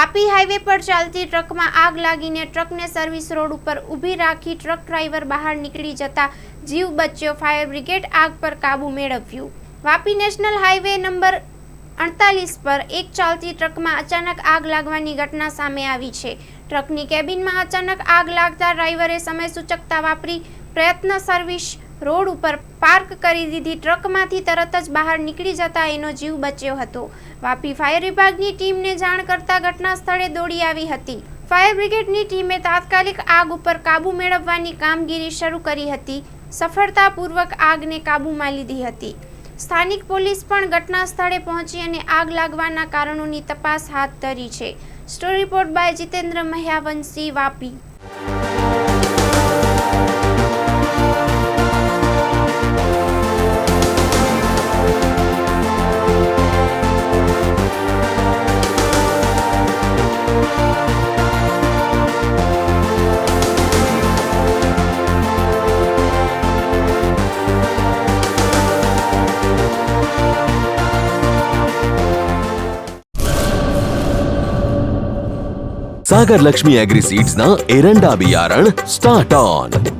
Vapi highway પર ચાલતી ટ્રકમાં આગ લાગીને ટ્રકને સર્વિસ રોડ ઉપર ઊભી રાખી ટ્રક ડ્રાઈવર બહાર નીકળી જતા જીવ બચ્યો. ફાયર બ્રિગેડ આગ પર કાબુ મેળવ્યું. વાપી નેશનલ હાઈવે નંબર અડતાલીસ પર એક ચાલતી ટ્રકમાં અચાનક આગ લાગવાની ઘટના સામે આવી છે. ટ્રકની કેબિનમાં અચાનક આગ લાગતા ડ્રાઈવરે સમય સૂચકતા વાપરી પ્રયત્ન સર્વિસ રોડ ઉપર પાર્ક કરી દીધી. ટ્રકમાંથી તરત જ બહાર નીકળી જતા એનો જીવ બચ્યો હતો. વાપી ફાયર વિભાગની ટીમને જાણ કરતા ઘટના સ્થળે દોડી આવી હતી. ફાયર બ્રિગેડની ટીમે તાત્કાલિક આગ ઉપર કાબુ મેળવવાની કામગીરી શરૂ કરી હતી. સફળતાપૂર્વક આગને કાબૂમાં લીધી હતી. સ્થાનિક પોલીસ પણ ઘટના સ્થળે પહોંચી અને આગ લાગવાના કારણોની તપાસ હાથ ધરી છે. Story report by Jitendra Mahyavanshi, Vapi. Sagar Lakshmi agri seeds ना एरंडा बियारण स्टार्ट ऑन।